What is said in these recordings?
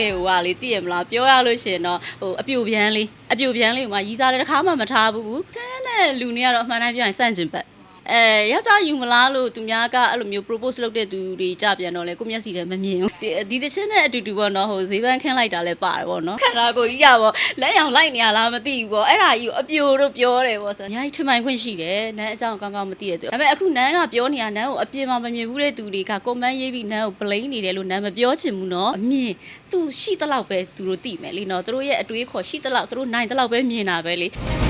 ဘယ်ဟိုကလေသိရမလားပြောရလို့ရှိရင်တော့ဟိုအပြိုပြန်းလေးအပြိုပြန်းလေးဟိုမှာရီးစားတဲ့တစ်ခါမှမထားဘူးတန်းတဲ့လူနေကတော့အမှန်တမ်းပြောရင်စန့်ကျင်ဘက် အဲယောက်ျားယူမလားလို့သူများကအဲ့လိုမျိုး propose လုပ်တဲ့သူတွေကြပြန်တော့လေကိုမျက်စိထဲမမြင်ဘူးဒီဒီတစ်ချင်းနဲ့အတူတူပေါ့နော်ဟိုဈေးပန်းခင်းလိုက်တာလည်းပါတယ်ပေါ့နော်ခန္ဓာကိုယ်ကြီးကပေါ့လက်ရောင်လိုက်နေရလားမသိဘူးပေါ့အဲ့ဒါကြီးကိုအပြိုတို့ပြောတယ်ပေါ့ဆိုတော့အများကြီးထမိုင်ခွင့်ရှိတယ်နန်းအကြောင်းကောင်းကောင်းမသိတဲ့သူဒါပေမဲ့အခုနန်းကပြောနေတာနန်းကိုအပြင်မှာမမြင်ဘူးတဲ့သူတွေက comment ရေးပြီးနန်းကို blame နေတယ်လို့နန်းမပြောချင်ဘူးနော်အမြင်သူရှိတလောက်ပဲသူတို့သိမယ်လीနော်သူတို့ရဲ့အတွေးခေါ်ရှိတလောက်သူတို့နိုင်တလောက်ပဲမြင်တာပဲလေ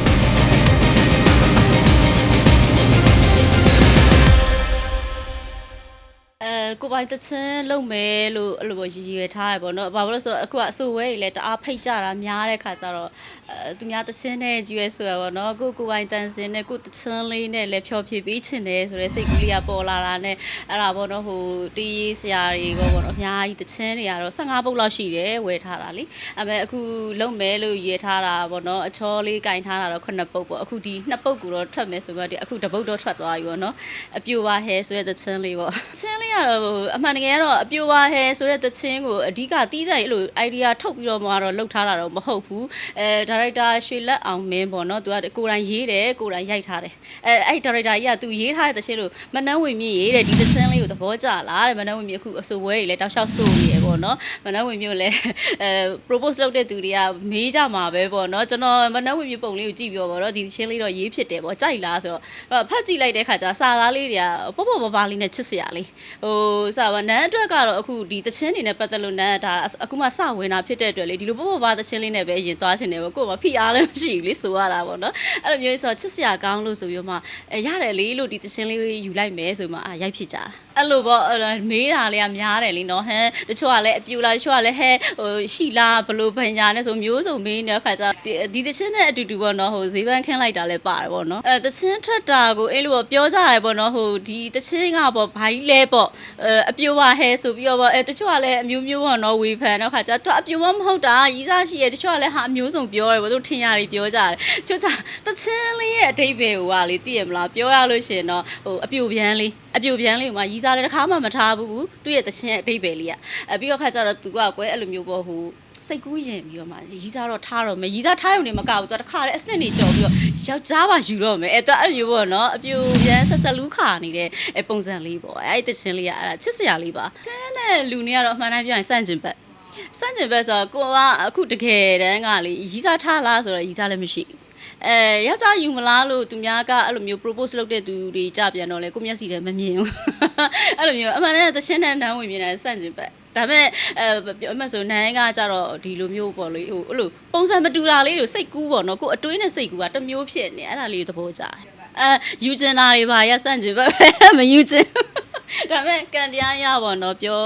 ကိုပိုင်တချင်းလုံမယ်လို့အဲ့လိုပေါ့ရည်ရွယ်ထားရပေါ့နော်။ဘာလို့လဲဆိုတော့အခုကအဆိုဝဲကြီးလည်းတအားဖိတ်ကြတာများတဲ့ခါကျတော့အဲသူများတချင်းနဲ့ကြည့်ရဲဆိုရပေါ့နော်။ကိုကိုပိုင်တန်စင်နဲ့ကိုတချင်းလေးနဲ့လည်းဖြောပြပေးချင်တယ်ဆိုတဲ့စိတ်ကူးလေးကပေါ်လာတာနဲ့အဲ့ဒါပေါ့နော်ဟိုတီးရေးဆရာတွေကပေါ့နော်အများကြီးတချင်းတွေကတော့15ပုတ်လောက်ရှိတယ်ဝယ်ထားတာလေ။အဲမဲ့အခုလုံမယ်လို့ရည်ရွယ်ထားတာပေါ့နော်။အချောလေးကင်ထားတာတော့9ပုတ်ပေါ့။အခုဒီ2ပုတ်ကိုတော့ထွက်မယ်ဆိုတော့ဒီအခုတပုတ်တော့ထွက်သွားပြီပေါ့နော်။အပြိုပါဟဲဆိုတဲ့တချင်းလေးပေါ့။ချင်းလေးကတော့ဟိုအမှန်တကယ်ကတော့အပြိုပါဟဲဆိုတဲ့တချင်းကိုအဓိကတီးတဲ့အဲ့လို idea ထုတ်ပြီးတော့မှတော့လှုပ်ထားတာတော့မဟုတ်ဘူးအဲဒါရိုက်တာရွှေလက်အောင်မင်းပေါ့နော်သူကကိုယ်တိုင်ရေးတယ်ကိုယ်တိုင်ရိုက်ထားတယ်အဲအဲ့ဒါရိုက်တာကြီးကသူရေးထားတဲ့တချင်းလို့မနှမ်းဝင်မြင့်ရေးတဲ့ဒီတချင်းလေးကိုသဘောကျလားတဲ့မနှမ်းဝင်မြင့်အခုအဆိုပွဲတွေလည်းတောက်လျှောက်ဆိုနေရပေါ့နော်မနှမ်းဝင်မြင့်လည်းအဲ propose လုပ်တဲ့သူတွေကမေးကြမှာပဲပေါ့နော်ကျွန်တော်မနှမ်းဝင်မြင့်ပုံလေးကိုကြည့်ပြီးတော့ပေါ့နော်ဒီတချင်းလေးတော့ရေးဖြစ်တယ်ပေါ့ကြိုက်လားဆိုတော့ဖတ်ကြည့်လိုက်တဲ့ခါကျစာသားလေးတွေကပေါ့ပေါ့ပါပါလေးနဲ့ချစ်စရာလေးဟိုစပါနန်းအတွက်ကတော့အခုဒီတချင်းနေနဲ့ပတ်သက်လို့နန်းဒါအခုမှစဝင်တာဖြစ်တဲ့အတွက်လေဒီလိုပေါ့ပေါ့ပါတချင်းလေးနဲ့ပဲအရင်သွားချင်တယ်ပေါ့ကို့မှာဖိအားလည်းမရှိဘူးလေဆိုရတာပေါ့နော်အဲ့လိုမျိုးဆိုချစ်စရာကောင်းလို့ဆိုပြီးတော့မှအဲရတယ်လေလို့ဒီတချင်းလေးယူလိုက်မယ်ဆိုမှအာရိုက်ဖြစ်ကြတာအဲ့လိုပေါ့မေးတာလေးကများတယ်လीနော်ဟမ်တချို့ကလည်းအပြူလာတချို့ကလည်းဟဲဟိုရှိလားဘလို့ပညာနဲ့ဆိုမျိုးစုံမေးနေတဲ့ခါကျဒီတချင်းနဲ့အတူတူပေါ့နော်ဟိုဈေးပန်းခင်းလိုက်တာလည်းပါတယ်ပေါ့နော်အဲတချင်းထွက်တာကိုအဲ့လိုပေါ့ပြောကြရပေါ့နော်ဟိုဒီတချင်းကပေါ့ဘာကြီးလဲပေါ့အဲအပြိုပါဟဲဆိုပြီးတော့ပေါ့အဲတချို့ကလည်းအမျိုးမျိုးပေါ့နော်ဝေဖန်တော့ခါကျတော့အပြိုမမဟုတ်တာရီးစားရှိရတချို့ကလည်းဟာအမျိုးစုံပြောတယ်ပေါ့သူထင်ရတယ်ပြောကြတယ်ချို့ကြတချင်းလေးရဲ့အတိတ်ပဲဟိုကလေသိရမလားပြောရလို့ရှိရင်တော့ဟိုအပြိုပြန်းလေးအပြိုပြန်းလေးဟိုမှာရီးစားတဲ့တစ်ခါမှမထားဘူးသူ့ရဲ့တချင်းရဲ့အတိတ်ပဲလေးอ่ะအဲပြီးတော့ခါကျတော့သူကကွယ်အဲ့လိုမျိုးပေါ့ဟို စိတ်ကူးရင်ပြီးတော့မှရီးစားတော့ထားတော့မယ်ရီးစားထားရုံနဲ့မကဘူးသူကတခါလေအစ်စ်နေကြော်ပြီးတော့ယောက်ျားပါယူတော့မယ်အဲသူအဲ့လိုမျိုးပေါ့နော်အပြိုပြန်းဆက်ဆက်လူးခါနေတဲ့အဲပုံစံလေးပေါ့အဲ့ဒီတချင်းလေးကအဲ့ဒါချစ်စရာလေးပါတင်းတဲ့လူနေကတော့အမှန်တမ်းပြောရင်စန့်ကျင်ဘက်စန့်ကျင်ဘက်ဆိုတော့ကိုကအခုတကယ်တမ်းကလေရီးစားထားလားဆိုတော့ရီးစားလည်းမရှိဘူးအဲယောက်ျားယူမလားလို့သူများကအဲ့လိုမျိုး propose လုပ်တဲ့သူတွေကြပြန်တော့လေကိုမျက်စိထဲမမြင်ဘူးအဲ့လိုမျိုးအမှန်တည်းသချင်းနဲ့နန်းဝင်မြင်တယ်စန့်ကျင်ဘက် ဒါပေမဲ့အဲပြောမှဆိုနန်းကကြတော့ဒီလိုမျိုးပေါ့လေဟိုအဲ့လိုပုံစံမတူတာလေးတွေစိတ်ကူးပေါ့နော်ကိုအတွေးနဲ့စိတ်ကူးကတစ်မျိုးဖြစ်နေအဲ့ဒါလေးသဘောကျတယ်အဲယူကျင်တာတွေပါရစန့်ကျင်ဘက်မယူကျင်ဒါပေမဲ့ကန်တရားရပါတော့ပြော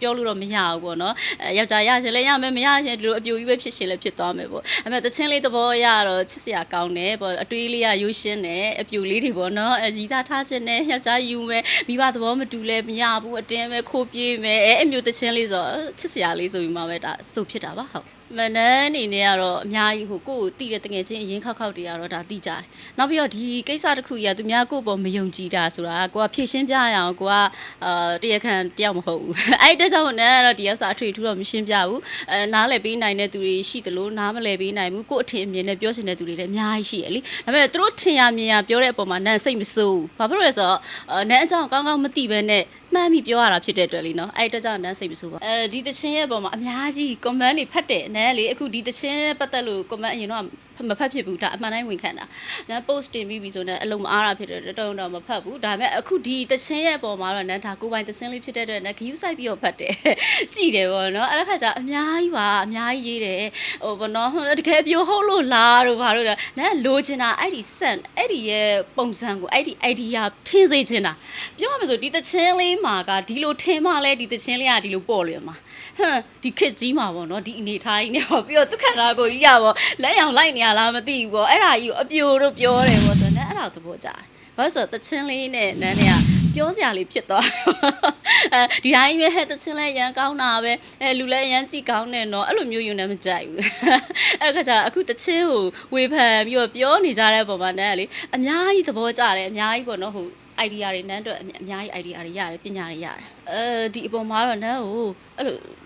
ပြောလို့တော့မရဘူးပေါ့နော်အဲယောက်ျားရရှင်လည်းရမယ်မရရှင်ဒီလိုအပြိုကြီးပဲဖြစ်ရှင်လည်းဖြစ်သွားမယ်ပေါ့အဲမဲ့တချင်းလေးသဘောရတော့ချစ်စရာကောင်းတယ်ပေါ့အတွေးလေးကရိုးရှင်းတယ်အပြိုလေးတွေပေါ့နော်အဲကြီးစားထားခြင်းနဲ့ယောက်ျားယူမယ်မိဘသဘောမတူလဲမရဘူးအတင်းပဲခိုးပြေးမယ်အဲအမျိုးတချင်းလေးဆိုချစ်စရာလေးဆိုပြီးမှပဲဒါစုဖြစ်တာပါဟုတ်မနန်းအနေနဲ့ကတော့အများကြီးဟိုကိုယ့်ကိုတီးတဲ့တငယ်ချင်းအရင်ခောက်ခောက်တွေကတော့ဒါတီးကြတယ်။နောက်ပြီးတော့ဒီကိစ္စတစ်ခုကြီးကသူများကိုယ့်ပေါ်မယုံကြည်တာဆိုတာကိုကဖြည့်ရှင်းပြရအောင်ကိုကအာတရားခံတယောက်မဟုတ်ဘူး။အဲ့တဲ့ကြောင့်နန်းကတော့ဒီဥစ္စာအထွေထူးတော့မရှင်းပြဘူး။အဲနားလည်ပေးနိုင်တဲ့သူတွေရှိသလိုနားမလည်ပေးနိုင်ဘူး။ကိုယ့်အထင်အမြင်နဲ့ပြောချင်တဲ့သူတွေလည်းအများကြီးရှိရလी။ဒါပေမဲ့သူတို့ထင်ရမြင်ရပြောတဲ့အပေါ်မှာနန်းစိတ်မဆိုးဘူး။ဘာဖြစ်လို့လဲဆိုတော့နန်းအကြောင်းကောင်းကောင်းမသိဘဲနဲ့မှန်းပြီးပြောရတာဖြစ်တဲ့အတွက်လीနော်အဲ့အတွက်ကြောင့်နန်းစိတ်မဆိုးပါအဲဒီတချင်းရဲ့အပေါ်မှာအများကြီး comment တွေဖတ်တယ်နန်းလေအခုဒီတချင်းနဲ့ပတ်သက်လို့ comment အရင်တော့ မဖတ်ဖြစ်ဘူးဒါအမှန်တိုင်းဝင်ခံတာနန်း post တင်ပြီးပြီဆိုတော့အလုံးမအားတာဖြစ်တယ်တော်တော်မဖတ်ဘူးဒါပေမဲ့အခုဒီတချင်းရဲ့အပေါ်မှာတော့နန်းဒါကိုပိုင်တချင်းလေးဖြစ်တဲ့အတွက်နန်း view site ပြီးတော့ဖတ်တယ်ကြည်တယ်ပေါ့နော်အဲ့ဒါခါကျအများကြီးပါအများကြီးရေးတယ်ဟိုဘောနော်တကယ်ပြောဟုတ်လို့လားတို့ဘာလို့လဲနန်းလိုချင်တာအဲ့ဒီ sent အဲ့ဒီရဲ့ပုံစံကိုအဲ့ဒီ idea ထင်းစေချင်တာပြောရမယ်ဆိုဒီတချင်းလေးမှာကဒီလိုထင်းမှလဲဒီတချင်းလေးကဒီလိုပေါ့လွယ်မှာ ဟမ်ဒီခစ်ကြီးမှာပေါ့နော်ဒီအနေထားကြီးနဲ့ပေါ့ပြီးတော့သူခန္ဓာကိုယ်ကြီးရပေါ့လက်ရောင်လိုက်နေရလားမသိဘူးပေါ့အဲ့ဒါကြီးကိုအပြိုတို့ပြောတယ်ပေါ့ဆိုတော့အဲ့ဒါသဘောကျတယ်ဘာလို့ဆိုတော့တချင်းလေးနဲ့နန်းနဲ့ကပြောစရာလေးဖြစ်သွားအဲဒီတိုင်းပဲဟဲ့တချင်းလဲရန်ကောင်းတာပဲအဲလူလဲရန်ကြည့်ကောင်းတယ်နော်အဲ့လိုမျိုးယူနေမကြိုက်ဘူးအဲ့ခါကျအခုတချင်းကိုဝေဖန်ပြီးတော့ပြောနေကြတဲ့ပုံမှာနန်းကလေအများကြီးသဘောကျတယ်အများကြီးပေါ့နော်ဟို idea တွေနန်းအတွက်အများကြီး idea တွေရတယ်ပညာတွေရတယ်အဲဒီအပေါ်မှာတော့နန်းကိုအဲ့လိုထ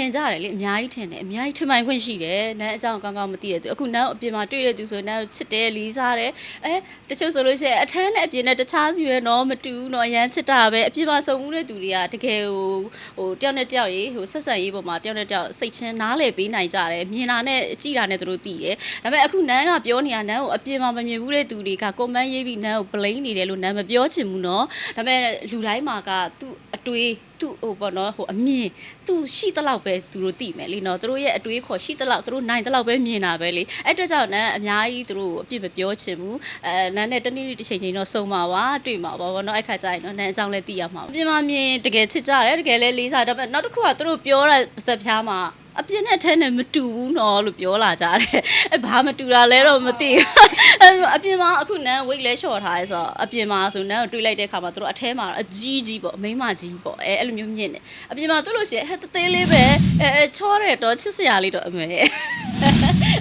င်ကြတယ်လေအများကြီးထင်တယ်အများကြီးထင်မှန်ခွင့်ရှိတယ်နန်းအကြောင်းကောင်းကောင်းမသိတဲ့သူအခုနန်းအပြင်မှာတွေ့တဲ့သူဆိုရင်နန်းကိုချစ်တယ်လီးစားတယ်အဲတချို့ဆိုလို့ရှိရင်အထမ်းနဲ့အပြင်နဲ့တခြားစီပဲနော်မတူဘူးနော်အရန်ချစ်တာပဲအပြင်မှာစုံမှုတဲ့သူတွေကတကယ်ဟိုဟိုတယောက်နဲ့တယောက်ရေးဟိုဆက်ဆံရေးပေါ်မှာတယောက်နဲ့တယောက်စိတ်ချင်းနားလည်ပေးနိုင်ကြတယ်မြင်တာနဲ့ကြည့်တာနဲ့သူတို့သိတယ်ဒါပေမဲ့အခုနန်းကပြောနေတာနန်းကိုအပြင်မှာမမြင်ဘူးတဲ့သူတွေကကွန်မန့်ရေးပြီးနန်းကို blame နေတယ်လို့နန်းမပြောချင်ဘူးနော်ဒါပေမဲ့လူတိုင်းမှာကသူ့အ တွေးသူ့ဟိုပေါ့နော်ဟိုအမြင်သူရှိတလောက်ပဲသူတို့သိမယ်လीနော်သူတို့ရဲ့အတွေးခေါ်ရှိတလောက်သူတို့နိုင်တလောက်ပဲမြင်တာပဲလေအဲ့အတွက်ကြောင့်နန်းအများကြီးသူတို့အပြစ်မပြောချင်ဘူးအဲနန်းနဲ့တနေ့နေ့တစ်ချိန်ချိန်တော့စုံမှာပါတွေ့မှာပါဘောနော်အဲ့ခါကျရင်နော်နန်းအကြောင်းလည်းသိရမှာပါပြင်မမြင်တကယ်ချစ်ကြတယ်တကယ်လည်းလေးစားတယ်ဒါပေမဲ့နောက်တစ်ခုကသူတို့ပြောတဲ့စက်ပြားမှာ အပြစ်နဲ့ထဲနဲ့မတူဘူးနော်လို့ပြောလာကြတယ်အဲဘာမတူတာလဲတော့မသိဘူးအဲအပြင်မှာအခုနန်း weight လဲလျှော့ထားရဲဆိုတော့အပြင်မှာဆိုနန်းကိုတွေးလိုက်တဲ့ခါမှာသူတို့အထဲမှာအကြီးကြီးပေါ့အမိန်းမကြီးပေါ့အဲအဲ့လိုမျိုးမြင့်တယ်အပြင်မှာသူ့လို့ရှိရင်ဟဲ့တသေးလေးပဲအဲအဲချောတယ်တော့ချစ်စရာလေးတော့အမေ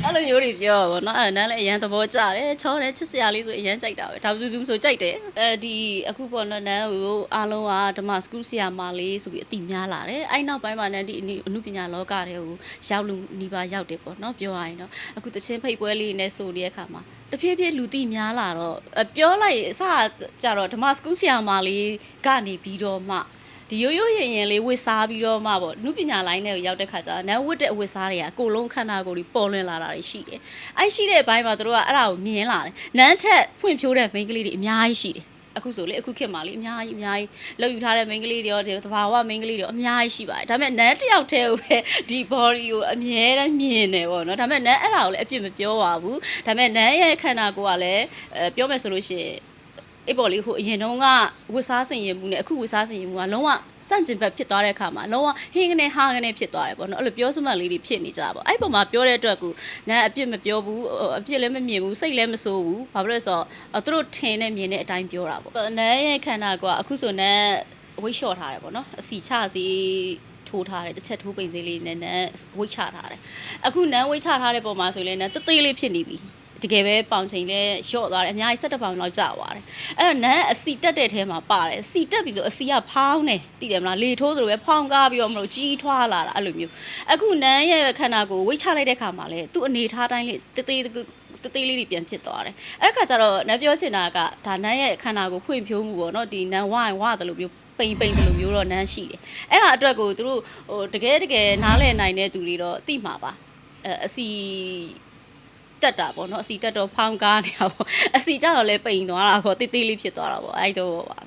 အဲ့လိုမျိုးတွေပြောပါဘောနော်အဲ့နန်းလည်းအရန်သဘောကျတယ်ချောတယ်ချစ်စရာလေးဆိုအရန်ကြိုက်တာပဲဒါဘူးသူဆိုကြိုက်တယ်အဲဒီအခုပေါ့နော်နန်းကိုအားလုံးကဓမ္မစကူးဆရာမလေးဆိုပြီးအတိများလာတယ်အဲ့နောက်ပိုင်းမှာနန်းဒီအနုပညာလောကတွေကိုရောက်လူနီးပါးရောက်တယ်ပေါ့နော်ပြောရရင်တော့အခုတချင်းဖိတ်ပွဲလေးနဲ့ဆိုတဲ့အခါမှာတဖြည်းဖြည်းလူသိများလာတော့အပြောလိုက်အစကြတော့ဓမ္မစကူးဆရာမလေးကနေပြီးတော့မှ ဒီရိုးရိုးရင်ရင်လေးဝစ်စားပြီးတော့မှပေါ့နုပညာလိုင်းတွေကိုရောက်တဲ့ခါကျတော့နန်းဝတ်တဲ့အဝတ်စားတွေကကိုလုံးခန္ဓာကိုယ်ကြီးပေါ်လွင်လာတာတွေရှိတယ်။အဲ့ရှိတဲ့အပိုင်းမှာတို့ကအဲ့ဒါကိုမြင်လာတယ်။နန်းထက်ဖွင့်ဖြိုးတဲ့မိန်းကလေးတွေအများကြီးရှိတယ်။အခုဆိုလေအခုခေတ်မှာလေအများကြီးအများကြီးလောက်ယူထားတဲ့မိန်းကလေးတွေရောဒီတဘာဝမိန်းကလေးတွေရောအများကြီးရှိပါတယ်ဒါပေမဲ့နန်းတစ်ယောက်တည်းကိုပဲဒီ body ကိုအမြဲတမ်းမြင်နေပေါ့နော်ဒါပေမဲ့နန်းအဲ့ဒါကိုလည်းအပြစ်မပြောပါဘူးဒါပေမဲ့နန်းရဲ့ခန္ဓာကိုယ်ကလည်းအဲပြောမယ်ဆိုလို့ရှိရင် အေးပေါ့လေဟိုအရင်တုန်းကဝတ်စားစင်ရင်မှုနဲ့အခုဝတ်စားစင်ရင်မှုကလုံးဝစန့်ကျင်ဘက်ဖြစ်သွားတဲ့အခါမှာလုံးဝဟင်းကနေဟာကနေဖြစ်သွားတယ်ပေါ့နော်အဲ့လိုပြောစမှတ်လေးတွေဖြစ်နေကြတာပေါ့အဲ့ပုံမှာပြောတဲ့အတွက်ကူနားအပြစ်မပြောဘူးအပြစ်လည်းမမြင်ဘူးစိတ်လည်းမဆိုးဘူးဘာဖြစ်လို့လဲဆိုတော့သူတို့ထင်နဲ့မြင်တဲ့အတိုင်းပြောတာပေါ့နားရဲ့ခန္ဓာကအခုဆိုနားဝိတ်လျှော့ထားတယ်ပေါ့နော်အစီချစီထိုးထားတယ်တစ်ချက်ထိုးပိန်သေးလေးနဲ့နန်းဝိတ်ချထားတယ်အခုနန်းဝိတ်ချထားတဲ့ပုံမှာဆိုရင်လည်းနန်းတသေးလေးဖြစ်နေပြီ တကယ်ပဲပေါင်ချိန်လဲလျှော့သွားတယ်အများကြီး17ပေါင်လောက်ကျသွားတယ်အဲ့တော့နန်းအစီတက်တဲ့ထဲမှာပါတယ်အစီတက်ပြီဆိုအစီကဖောင်းတယ်သိတယ်မလားလေထိုးသလိုပဲဖောင်းကားပြီးတော့မလို့ကြီးထွားလာတာအဲ့လိုမျိုးအခုနန်းရဲ့ခန္ဓာကိုယ်ဝိတ်ချလိုက်တဲ့ခါမှာလဲသူ့အနေထားတိုင်းလေးတသေးတသေးလေးတွေပြန်ဖြစ်သွားတယ်အဲ့ခါကျတော့နန်းပြောချင်တာကဒါနန်းရဲ့ခန္ဓာကိုယ်ဖွင့်ဖြိုးမှုပေါ့နော်ဒီနန်းဝိုင်းဝါတယ်လို့မျိုးပိန်ပိန်တယ်လို့မျိုးတော့နန်းရှိတယ်အဲ့ဒါအတွက်ကိုသူတို့ဟိုတကယ်တကယ်နားလည်နိုင်တဲ့သူတွေတော့သိမှာပါအဲအစီ တက်တာပေါ့နော်အစီတက်တော့ဖောင်းကားနေတာပေါ့အစီကြတော့လဲပိန်သွားတာပေါ့တိတ်တိတ်လေးဖြစ်သွားတာပေါ့အဲ့တော့ပါ